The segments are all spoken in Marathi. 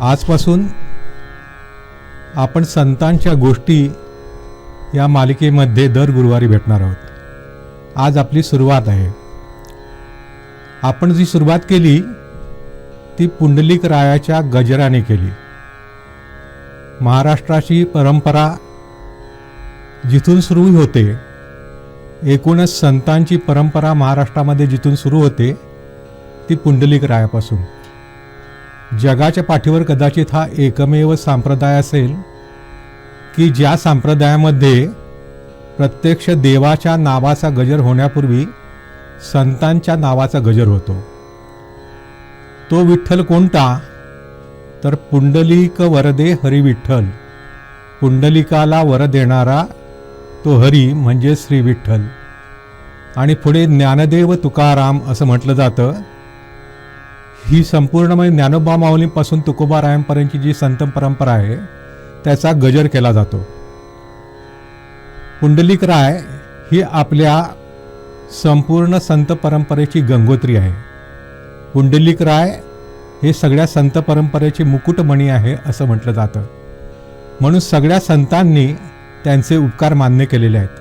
आजपासून आपण संतांच्या गोष्टी या मालिकेमध्ये दर गुरुवारी भेटणार आहोत. आज आपली सुरुवात आहे. आपण जी सुरुवात केली ती पुंडलिक रायाच्या गजराने केली. महाराष्ट्राची परंपरा जिथून सुरू होते एकूणच संतांची परंपरा महाराष्ट्रामध्ये जिथून सुरू होते ती पुंडलिक रायापासून. जगाच्या पाठीवर कदाचित हा एकमेव संप्रदाय असेल की ज्या संप्रदायामध्ये प्रत्यक्ष देवाच्या नावाचा गजर होण्यापूर्वी संतांच्या नावाचा गजर होतो. तो विठ्ठल कोणता? तर पुंडलिक वरदे हरी विठ्ठल. पुंडलिकाला वर देणारा तो हरी म्हणजे श्री विठ्ठल. आणि पुढे ज्ञानदेव तुकाराम असं म्हटलं जातं. ही संपूर्ण म्हणजे ज्ञानोबा माऊलींपासून तुकोबा रायांपर्यंतची जी संत परंपरा आहे त्याचा गजर केला जातो. पुंडलिक राय ही आपल्या संपूर्ण संत परंपरेची गंगोत्री आहे. पुंडलिक राय हे सगळ्या संत परंपरेचे मुकुटमणी आहे असं म्हटलं जातं. म्हणून सगळ्या संतांनी त्यांचे उपकार मान्य केलेले आहेत.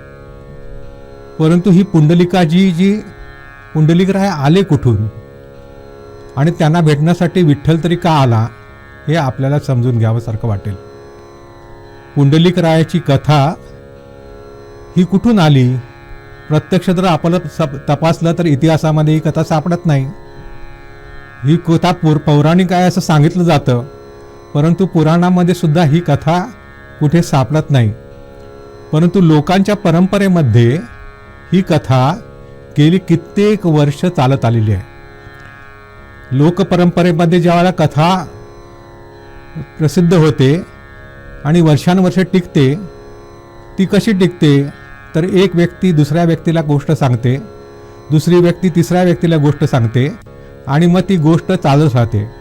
परंतु ही पुंडलिकाजी जी पुंडलिक राय आले कुठून? आणि त्यांना भेटण्यासाठी विठ्ठल तरी का आला हे आपल्याला समजून घ्यावंसारखं वाटेल. पुंडलिक रायाची कथा ही कुठून आली? प्रत्यक्ष जर आपण सप- तपासलं तर इतिहासामध्ये ही कथा सापडत नाही. ही कथा पौर पौराणिक आहे असं सांगितलं जातं परंतु पुराणामध्ये सुद्धा ही कथा कुठे सापडत नाही. परंतु लोकांच्या परंपरेमध्ये ही कथा गेली कित्येक वर्ष चालत आलेली आहे. लोकपरंपरेमध्ये ज्यावेळेला कथा प्रसिद्ध होते आणि वर्षानुवर्ष टिकते ती कशी टिकते तर एक व्यक्ती दुसऱ्या व्यक्तीला गोष्ट सांगते दुसरी व्यक्ती तिसऱ्या व्यक्तीला गोष्ट सांगते आणि मग ती गोष्ट चालत राहते.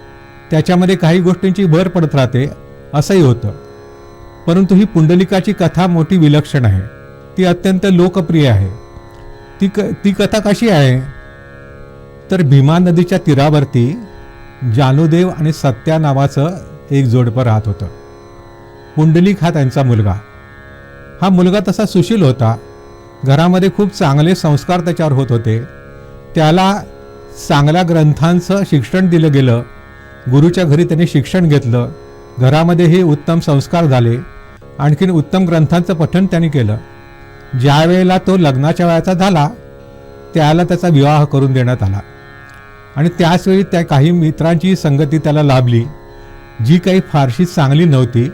त्याच्यामध्ये काही गोष्टींची भर पडत राहते असंही होतं. परंतु ही पुंडलिकाची कथा मोठी विलक्षण आहे. ती अत्यंत लोकप्रिय आहे. ती क ती कथा कशी आहे? तर भीमा नदीच्या तीरावरती जानूदेव आणि सत्या नावाचं एक जोडपं राहत होतं. पुंडलिक हा त्यांचा मुलगा. हा मुलगा तसा सुशील होता. घरामध्ये खूप चांगले संस्कार त्याच्यावर होत होते. त्याला चांगल्या ग्रंथांचं शिक्षण दिलं गेलं. गुरुच्या घरी त्यांनी शिक्षण घेतलं. घरामध्येही उत्तम संस्कार झाले. आणखीन उत्तम ग्रंथांचं पठण त्यांनी केलं. ज्या वेळेला तो लग्नाच्या वयाचा झाला त्याला त्याचा विवाह करून देण्यात आला. आणि त्याचवेळी त्या काही मित्रांची संगती त्याला लाभली जी काही फारशी चांगली नव्हती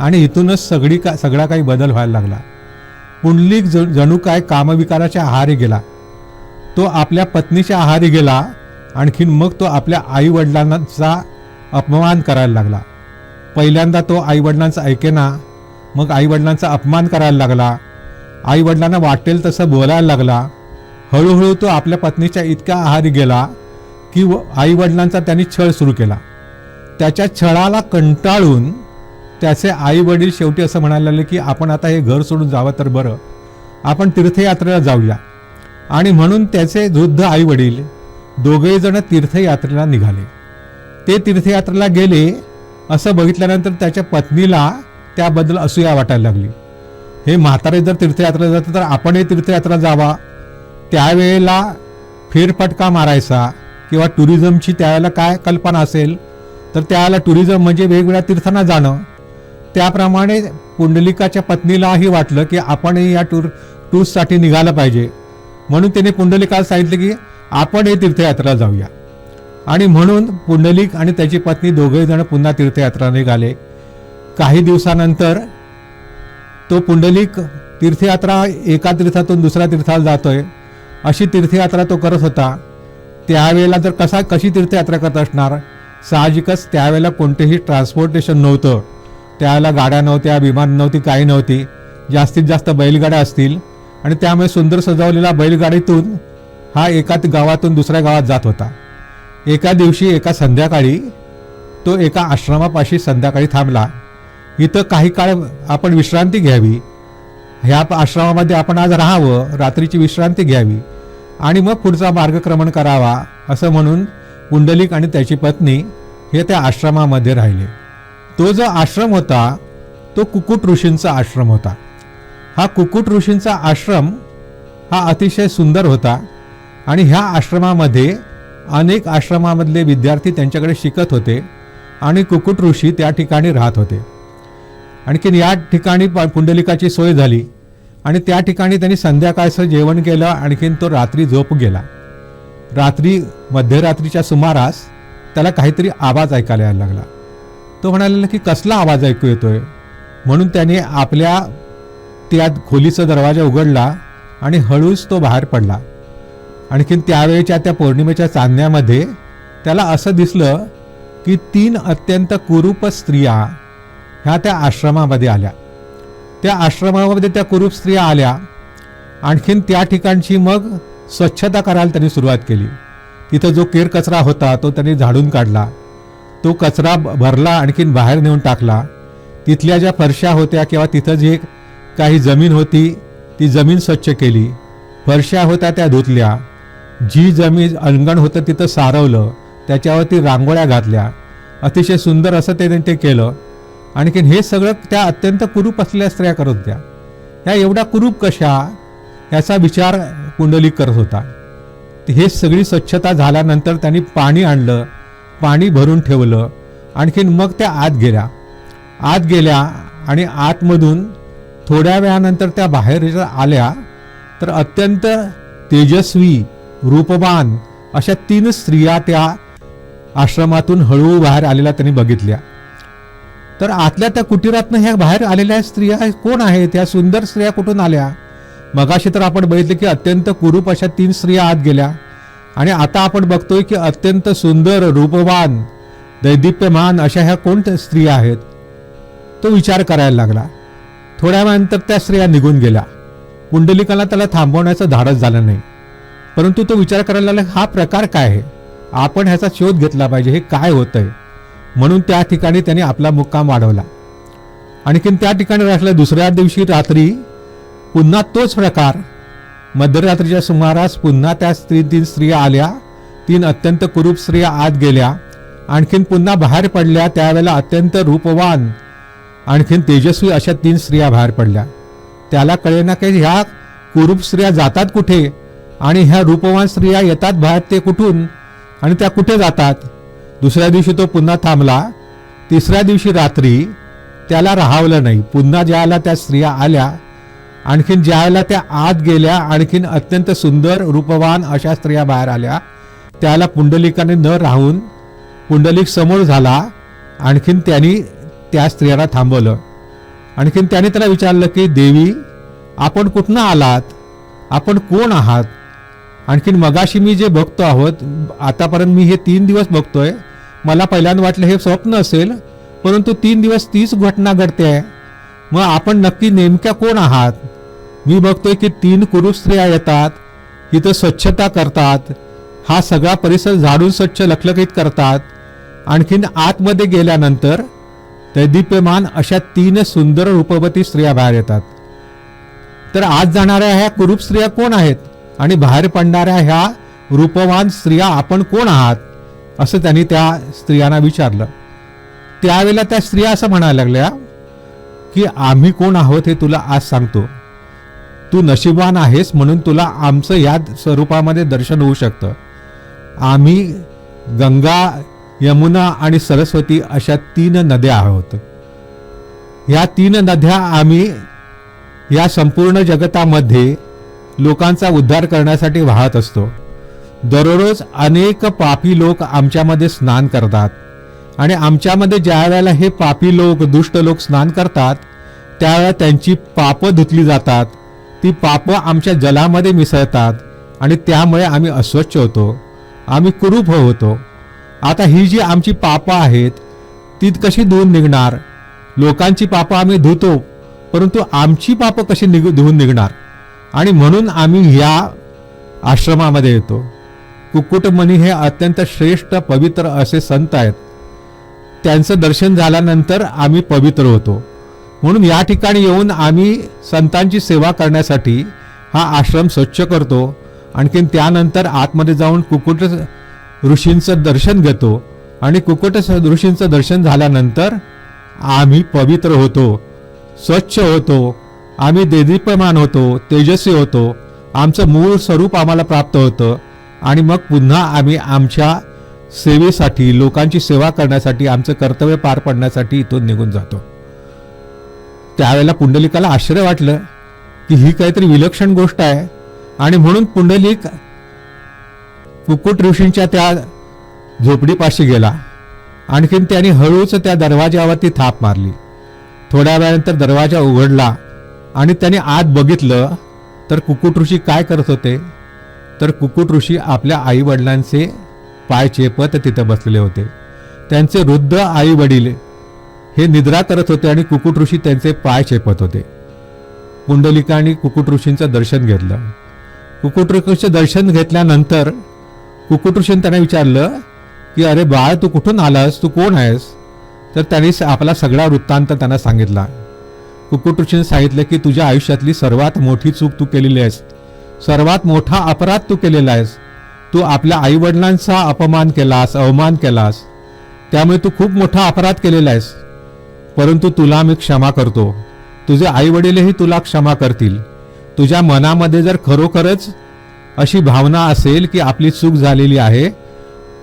आणि इथूनच सगळी का सगळा काही बदल व्हायला लागला. पुंडलिक ज जणू काय कामविकाराच्या आहारी गेला. तो आपल्या पत्नीच्या आहारी गेला आणखीन मग तो आपल्या आईवडिलांचा अपमान करायला लागला. पहिल्यांदा तो आईवडिलांचं ऐकेना मग आईवडिलांचा अपमान करायला लागला. आईवडिलांना वाटेल तसं बोलायला लागला. हळूहळू तो आपल्या पत्नीच्या इतक्या आहारी गेला की व आईवडिलांचा त्यांनी छळ सुरू केला. त्याच्या छळाला कंटाळून त्याचे आई वडील शेवटी असं म्हणायला लागले की आपण आता हे घर सोडून जावं तर बरं. आपण तीर्थयात्रेला जाऊया. आणि म्हणून त्याचे वृद्ध आई वडील दोघेजण तीर्थयात्रेला निघाले. ते तीर्थयात्रेला गेले असं बघितल्यानंतर त्याच्या पत्नीला त्याबद्दल असूया वाटायला लागली. हे म्हातारे जर तीर्थयात्रेला जातात तर आपणही तीर्थयात्रा जावा. त्यावेळेला फेरफटका मारायचा. किंवा टुरिझमची त्यावेळेला काय कल्पना असेल तर त्यावेळेला टुरिझम म्हणजे वेगवेगळ्या तीर्थांना जाणं. त्याप्रमाणे पुंडलिकाच्या पत्नीलाही वाटलं की आपणही या टूर टूर्ससाठी निघालं पाहिजे. म्हणून त्याने पुंडलिकाला सांगितलं की आपण हे तीर्थयात्रा जाऊया. आणि म्हणून पुंडलिक आणि त्याची पत्नी दोघेही जण पुन्हा तीर्थयात्रा निघाले. काही दिवसानंतर तो पुंडलिक तीर्थयात्रा एका तीर्थातून दुसऱ्या तीर्थाला जातोय. अशी तीर्थयात्रा तो करत होता. त्यावेळेला जर कसा कशी तीर्थयात्रा करत असणार? साहजिकच त्यावेळेला कोणतेही ट्रान्सपोर्टेशन नव्हतं. त्यावेळेला गाड्या नव्हत्या विमान नव्हती काही नव्हती. जास्तीत जास्त बैलगाड्या असतील. आणि त्यामुळे सुंदर सजवलेला बैलगाडीतून हा एका गावातून दुसऱ्या गावात जात होता. एका दिवशी एका संध्याकाळी तो एका आश्रमापाशी संध्याकाळी थांबला. इथं काही काळ आपण विश्रांती घ्यावी. ह्या आश्रमामध्ये आपण आज राहावं रात्रीची विश्रांती घ्यावी. आणि मग पुढचा मार्गक्रमण करावा असं म्हणून पुंडलिक आणि त्याची पत्नी हे त्या आश्रमामध्ये राहिले. तो जो आश्रम होता तो कुकुट ऋषींचा आश्रम होता. हा कुकुट ऋषींचा आश्रम हा अतिशय सुंदर होता आणि ह्या आश्रमामध्ये अनेक आश्रमामधले विद्यार्थी त्यांच्याकडे शिकत होते आणि कुकुट ऋषी त्या ठिकाणी राहत होते. आणखीन या ठिकाणी प- पुंडलिकाची सोय झाली. आणि त्या ठिकाणी त्यांनी संध्याकाळचं जेवण केलं आणखीन तो रात्री झोप गेला. रात्री मध्यरात्रीच्या सुमारास त्याला काहीतरी आवाज ऐकायला यायला लागला. तो म्हणाला की कसला आवाज ऐकू येतोय? म्हणून त्याने आपल्या त्या खोलीचा दरवाजा उघडला आणि हळूच तो बाहेर पडला. आणखीन त्यावेळेच्या त्या पौर्णिमेच्या चांदण्यामध्ये त्याला असं दिसलं की तीन अत्यंत कुरूप स्त्रिया ह्या त्या आश्रमामध्ये आल्या. त्या आश्रमामध्ये त्या कुरूप स्त्रिया आल्या. आणखीन त्या ठिकाणची मग स्वच्छता करायला त्यांनी सुरुवात केली. तिथं जो केर कचरा होता तो त्यांनी झाडून काढला. तो कचरा ब- भरला आणखीन बाहेर नेऊन टाकला. तिथल्या ज्या फरशा होत्या किंवा तिथं जी काही जमीन होती ती जमीन स्वच्छ केली. फरशा होत्या त्या धुतल्या. जी जमीन अंगण होतं तिथं सारवलं. त्याच्यावरती रांगोळ्या घातल्या. अतिशय सुंदर असं त्याने ते केलं. आणखीन हे सगळं त्या अत्यंत कुरूप असलेल्या स्त्रिया करत होत्या. या एवढ्या कुरूप कशा? याचा विचार कुंडलिक करत होता. हे सगळी स्वच्छता झाल्यानंतर त्यांनी पाणी आणलं पाणी भरून ठेवलं आणखीन मग त्या आत गेल्या. आत गेल्या आणि आतमधून थोड्या वेळानंतर त्या बाहेर जर आल्या तर अत्यंत तेजस्वी रूपवान अशा तीन स्त्रिया त्या आश्रमातून हळूहळू बाहेर आलेल्या त्यांनी बघितल्या. तर आतल्या त्या कुटीरातनं ह्या बाहेर आलेल्या स्त्रिया कोण आहेत? ह्या सुंदर स्त्रिया कुठून आल्या? मगाशी तर आपण बघितलं की अत्यंत कुरूप अशा तीन स्त्रिया आत गेल्या. आणि आता आपण बघतोय की अत्यंत सुंदर रूपवान दैदिप्यमान अशा ह्या कोणत्या स्त्रिया आहेत? तो विचार करायला लागला. थोड्या वेळानंतर त्या स्त्रिया निघून गेल्या. कुंडलिकाला त्याला थांबवण्याचं धाडस झालं नाही. परंतु तो विचार करायला लागला हा प्रकार काय आहे? आपण ह्याचा शोध घेतला पाहिजे. हे काय होतंय? म्हणून त्या ठिकाणी त्याने आपला मुक्काम वाढवला. आणखीन त्या ठिकाणी राहिल्या दुसऱ्या दिवशी रात्री पुन्हा तोच प्रकार. मध्यरात्रीच्या सुमारास पुन्हा त्या स्त्री तीन स्त्रिया आल्या. तीन अत्यंत कुरूप स्त्रिया आत गेल्या. आणखीन पुन्हा बाहेर पडल्या. त्यावेळेला अत्यंत रूपवान आणखीन तेजस्वी अशा तीन स्त्रिया बाहेर पडल्या. त्याला कळेना की ह्या कुरूप स्त्रिया जातात कुठे? आणि ह्या रूपवान स्त्रिया येतात बाहेर ते कुठून? आणि त्या कुठे जातात? दुसऱ्या दिवशी तो पुन्हा थांबला. तिसऱ्या दिवशी रात्री त्याला राहावलं नाही. पुन्हा ज्याला त्या स्त्रिया आल्या आणखीन ज्यावेळेला त्या आत गेल्या आणखीन अत्यंत सुंदर रूपवान अशा स्त्रिया बाहेर आल्या. त्याला पुंडलिकाने न राहून पुंडलिक समोर झाला. आणखीन त्यांनी त्या स्त्रियाला थांबवलं. आणखीन त्याने त्याला विचारलं की देवी आपण कुठनं आलात? आपण कोण आहात? आणखीन मगाशी मी जे बघतो आहोत आतापर्यंत मी हे तीन दिवस बघतोय. मला पहिल्यांदा वाटलं हे स्वप्न असेल परंतु तीन दिवस तीच घटना घडते. आहे मग आपण नक्की नेमक्या कोण आहात? मी बघतोय की तीन कुरुप स्त्रिया येतात इथं स्वच्छता करतात हा सगळा परिसर झाडून स्वच्छ लखलखीत करतात. आणखीन आतमध्ये गेल्यानंतर दैदिप्यमान अशा तीन सुंदर रूपवती स्त्रिया बाहेर येतात. तर आज जाणाऱ्या ह्या कुरूप स्त्रिया कोण आहेत? आणि बाहेर पडणाऱ्या ह्या रूपवान स्त्रिया आपण कोण आहात? असं त्यांनी त्या स्त्रियांना विचारलं. त्यावेळेला त्या स्त्रिया असं म्हणायला लागल्या की आम्ही कोण आहोत हे तुला आज सांगतो. तू नशिबान आहेस म्हणून तुला आमचं या स्वरूपामध्ये दर्शन होऊ शकतं. आम्ही गंगा यमुना आणि सरस्वती अशा तीन नद्या आहोत. ह्या तीन नद्या आम्ही या संपूर्ण जगतामध्ये लोकांचा उद्धार करण्यासाठी वाहत असतो. दररोज अनेक पापी लोक आमच्यामध्ये स्नान करतात. आणि आमच्यामध्ये ज्या वेळेला हे पापी लोक दुष्ट लोक स्नान करतात त्यावेळेला त्यांची पापं धुतली जातात. ती पापं आमच्या जलामध्ये मिसळतात आणि त्यामुळे आम्ही अस्वच्छ होतो. आम्ही कुरूप होतो. आता ही जी आमची पापं आहेत ती कशी धुवून निघणार? लोकांची पापं आम्ही धुतो परंतु आमची पापं कशी निघ धुवून निघणार? आणि म्हणून आम्ही ह्या आश्रमामध्ये येतो. कुक्कुटमणी हे अत्यंत श्रेष्ठ पवित्र असे संत आहेत. त्यांचं दर्शन झाल्यानंतर आम्ही पवित्र होतो. म्हणून या ठिकाणी येऊन आम्ही संतांची सेवा करण्यासाठी हा आश्रम स्वच्छ करतो. आणखीन त्यानंतर आतमध्ये जाऊन कुक्कुट ऋषींचं दर्शन घेतो आणि कुकुट ऋषींचं दर्शन झाल्यानंतर आम्ही पवित्र होतो स्वच्छ होतो आम्ही देदीप्यमान होतो तेजस्वी होतो. आमचं मूळ स्वरूप आम्हाला प्राप्त होतं. आणि मग पुन्हा आम्ही आमच्या सेवेसाठी लोकांची सेवा करण्यासाठी आमचं कर्तव्य पार पडण्यासाठी इथून निघून जातो. त्यावेळेला पुंडलिकाला आश्चर्य वाटलं की ही काहीतरी विलक्षण गोष्ट आहे. आणि म्हणून पुंडलिक कुक्कुट ऋषींच्या त्या झोपडीपाशी गेला. आणखीन त्याने हळूच त्या दरवाजावरती थाप मारली. थोड्या वेळानंतर दरवाजा उघडला आणि त्याने आत बघितलं तर कुक्कुट ऋषी काय करत होते? तर कुकुट ऋषी आपल्या आईवडिलांचे पाय चेपत तिथं बसलेले होते. त्यांचे वृद्ध आई वडील हे निद्रा करत होते आणि कुकुट ऋषी त्यांचे पाय चेपत होते. पुंडलिकाने कुकुट ऋषींचं दर्शन घेतलं. कुकुट ऋषीचं दर्शन घेतल्यानंतर कुकुट ऋषीने त्यांना विचारलं की अरे बाळ तू कुठून आलास? तू कोण आहेस? तर त्यांनी आपला सगळा वृत्तांत त्यांना सांगितला. कुकुट ऋषीने सांगितलं की तुझ्या आयुष्यातली सर्वात मोठी चूक तू केलेली आहेस. सर्वात मोठा अपराध तू केलेला आहेस. तू आपल्या आईवडिलांचा अपमान केलास अवमान केलास. त्यामुळे तू खूप मोठा अपराध केलेला आहेस. परंतु तुला मी क्षमा करतो. तुझे आईवडीलही तुला क्षमा करतील. तुझ्या मनामध्ये जर खरोखरच अशी भावना असेल की आपली चूक झालेली आहे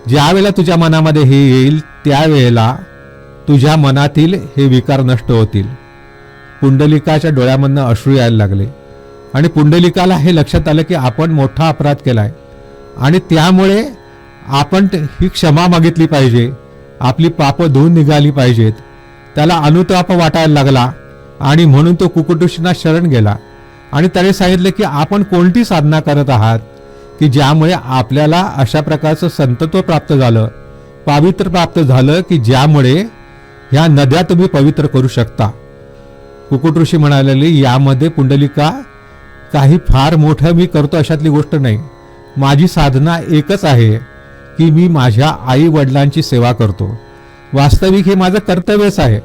ज्यावेळेला तुझ्या मनामध्ये हे येईल त्यावेळेला तुझ्या मनातील हे विकार नष्ट होतील. पुंडलिकाच्या डोळ्यामधनं अश्रू यायला लागले. आणि पुंडलिकाला हे लक्षात आलं की आपण मोठा अपराध केलाय. आणि त्यामुळे आपण ही क्षमा मागितली पाहिजे. आपली पापं धुवून निघाली पाहिजेत. त्याला अनुताप वाटायला लागला आणि म्हणून तो कुकुटुशींना शरण गेला. आणि त्याने सांगितलं की आपण कोणती साधना करत आहात की ज्यामुळे आपल्याला अशा प्रकारचं संतत्व प्राप्त झालं पावित्र प्राप्त झालं की ज्यामुळे ह्या नद्या तुम्ही पवित्र करू शकता. कुकुट ऋषी म्हणालेले यामध्ये पुंडलिका काही फार मोठं मी करतो अशातली गोष्ट नाही. माझी साधना एकच आहे की मी माझ्या आई वडिलांची सेवा करतो. वास्तविक हे माझं कर्तव्यच आहे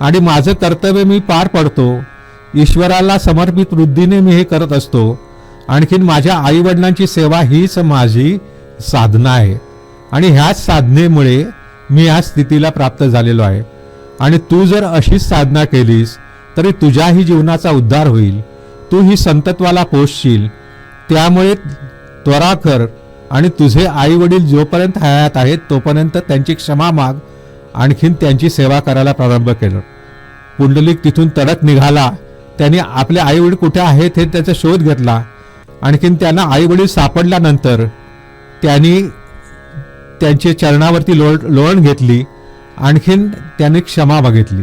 आणि माझं कर्तव्य मी पार पडतो. ईश्वराला समर्पित वृद्धीने मी हे करत असतो. आणखीन माझ्या आई वडिलांची सेवा हीच माझी साधना आहे. आणि ह्याच साधनेमुळे मी या स्थितीला प्राप्त झालेलो आहे. आणि तू जर अशीच साधना केलीस तरी तुझ्याही जीवनाचा उद्धार होईल. तू ही संतत्वाला पोचशील त्यामुळे त्वरा कर आणि तुझे आई वडील जोपर्यंत हयात आहेत तोपर्यंत त्यांची क्षमा माग. आणखीन त्यांची सेवा करायला प्रारंभ केलं. पुंडलिक तिथून तडक निघाला. त्याने आपले आई वडील कुठे आहेत हे त्याचा शोध घेतला. आणखीन त्यांना आई वडील सापडल्यानंतर त्यांनी त्यांचे चरणावरती लोळ लोळण घेतली. आणखीन त्यांनी क्षमा मागितली.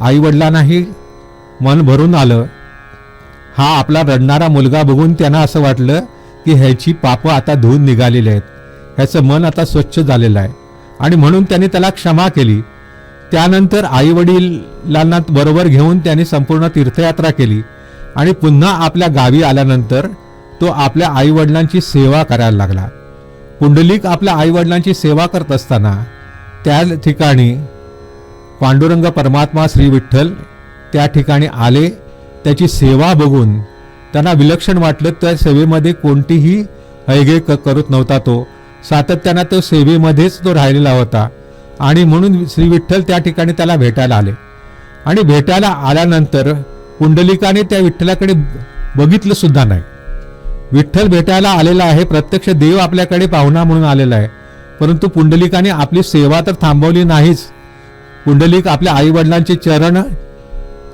आई वडिलांनाही मन भरून आलं. हा आपला रडणारा मुलगा बघून त्यांना असं वाटलं की ह्याची पापं आता धुवून निघालेली आहेत. ह्याचं मन आता स्वच्छ झालेलं आहे. आणि म्हणून त्यांनी त्याला क्षमा केली. त्यानंतर आई वडिलांना बरोबर घेऊन त्यांनी संपूर्ण तीर्थयात्रा केली. आणि पुन्हा आपल्या गावी आल्यानंतर तो आपल्या आई वडिलांची सेवा करायला लागला. पुंडलिक आपल्या आई वडिलांची सेवा करत असताना त्या ठिकाणी पांडुरंग परमात्मा श्री विठ्ठल त्या ठिकाणी आले. त्याची सेवा बघून त्यांना विलक्षण वाटलं त्या सेवेमध्ये कोणतीही हैगे क करत नव्हता तो. सातत्यानं तो सेवेमध्येच तो राहिलेला होता आणि म्हणून श्री विठ्ठल त्या ठिकाणी त्याला भेटायला आले. आणि भेटायला आल्यानंतर पुंडलिकाने त्या विठ्ठलाकडे बघितलं सुद्धा नाही. विठ्ठल भेटायला आलेला आहे प्रत्यक्ष देव आपल्याकडे पाहुणा म्हणून आलेला आहे. परंतु पुंडलिकाने आपली सेवा तर थांबवली नाहीच. पुंडलिक आपल्या आईवडिलांचे चरण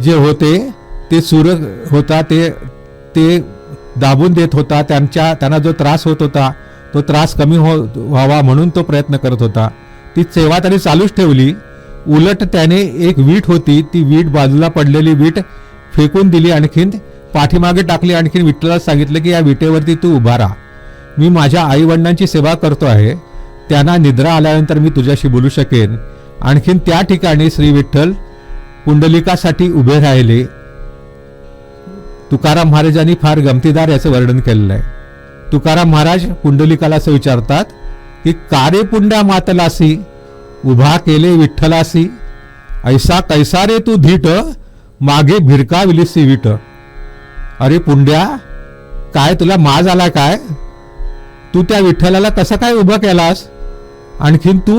जे होते ते सूर होता ते ते दाबून देत होता त्यांच्या त्यांना जो त्रास होत होता तो त्रास कमी हो व्हावा म्हणून तो प्रयत्न करत होता. ती सेवा त्याने चालूच ठेवली. उलट त्याने एक वीट होती ती वीट बाजूला पडलेली वीट फेकून दिली आणखीन पाठीमागे टाकली आणखीन विठ्ठलाला सांगितलं की या विटेवरती तू उभा राहा. मी माझ्या आईवडिलांची सेवा करतो आहे. त्यांना निद्रा आल्यानंतर मी तुझ्याशी बोलू शकेन. आणखीन त्या ठिकाणी श्री विठ्ठल पुंडलिकासाठी उभे राहिले. तुकाराम महाराजांनी फार गमतीदार याचं वर्णन केलेलं आहे. तुकाराम महाराज पुंडलिकाला असं विचारतात की कारे पुंड्या मातलासी उभा केले विठ्ठलासी ऐसा कैसा रे तू धीट मागे भिरकाविलीसी विट. अरे पुंड्या काय तुला माज आला काय? तू त्या विठ्ठलाला कसं काय उभं केलास? आणखीन तू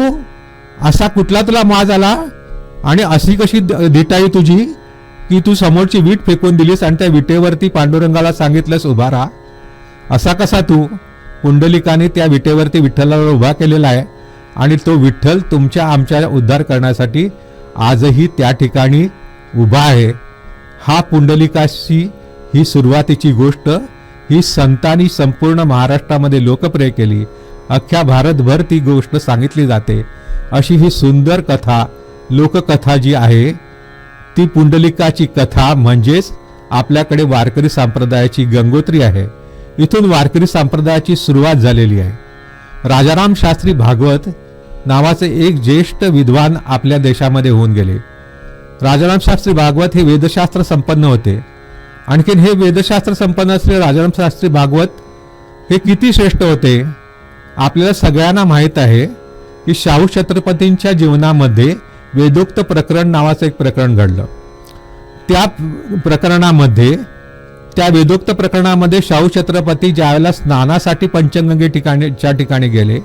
असा कुठला तुला माज आला? आणि अशी कशी धिटाई तुझी? की तू समोरची वीट फेकून दिलीस आणि त्या विटेवरती पांडुरंगाला सांगितलंस उभा राहा. असा कसा तू? पुंडलिकाने त्या विटेवरती विठ्ठलाला उभा केलेला आहे आणि तो विठ्ठल तुमच्या आमच्या उद्धार करण्यासाठी आजही त्या ठिकाणी उभा आहे. हा पुंडलिकाशी ही सुरुवातीची गोष्ट. ही संतांनी संपूर्ण महाराष्ट्रामध्ये लोकप्रिय केली. अख्ख्या भारतभर ती गोष्ट सांगितली जाते. अशी ही सुंदर कथा लोककथा जी आहे ती पुंडलिकाची कथा म्हणजेच आपल्याकडे वारकरी संप्रदायाची गंगोत्री आहे. इथून वारकरी संप्रदायाची सुरुवात झालेली आहे. राजाराम शास्त्री भागवत नावाचे एक ज्येष्ठ विद्वान आपल्या देशामध्ये होऊन गेले. राजाराम शास्त्री भागवत हे वेदशास्त्र संपन्न होते. आणखीन हे वेदशास्त्र संपन्न असलेले राजाराम शास्त्री भागवत हे किती श्रेष्ठ होते? आपल्याला सगळ्यांना माहीत आहे की शाहू छत्रपतींच्या जीवनामध्ये वेदोक्त प्रकरण नावाचं एक प्रकरण घडलं. त्या प्रकरणामध्ये त्या वेदोक्त प्रकरणामध्ये शाहू छत्रपती ज्यावेळेला स्नानासाठी पंचगंगे ठिकाणीच्या ठिकाणी गेले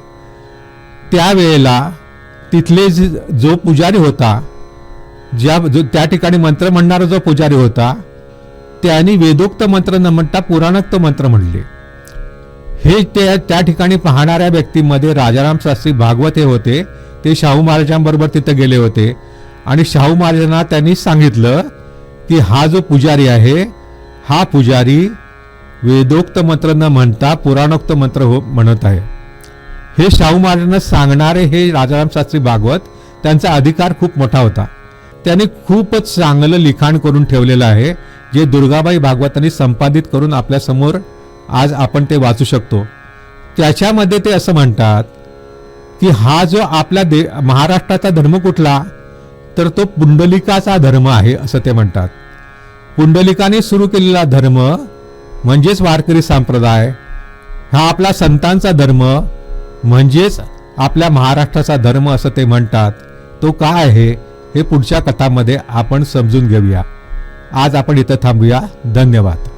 त्यावेळेला तिथले जो पुजारी होता ज्या जो त्या ठिकाणी मंत्र म्हणणारा जो पुजारी होता त्यांनी वेदोक्त मंत्र न म्हणता पुराणोक्त मंत्र म्हणले. हे ते त्या ठिकाणी पाहणाऱ्या व्यक्तीमध्ये राजाराम शास्त्री भागवत हे होते ते शाहू महाराजांबरोबर तिथं गेले होते. आणि शाहू महाराजांना त्यांनी सांगितलं की हा जो पुजारी आहे हा पुजारी वेदोक्त मंत्र न म्हणता पुराणोक्त मंत्र हो म्हणत आहे. हे शाहू महाराजांना सांगणारे हे राजाराम शास्त्री भागवत त्यांचा अधिकार खूप मोठा होता. त्यांनी खूपच चांगलं लिखाण करून ठेवलेलं आहे जे दुर्गाबाई भागवतांनी संपादित करून आपल्यासमोर आज आपण ते वाचू शकतो. त्याच्यामध्ये ते असं म्हणतात की हा जो आपल्या दे महाराष्ट्राचा धर्म कुठला तर तो पुंडलिकाचा धर्म आहे असं ते म्हणतात. पुंडलिकाने सुरू केलेला धर्म म्हणजेच वारकरी संप्रदाय हा आपला संतांचा धर्म म्हणजेच आपल्या महाराष्ट्राचा धर्म असं ते म्हणतात. तो काय आहे हे पुढच्या कथामध्ये आपण समजून घेऊया. आज आपण इथं थांबूया. धन्यवाद.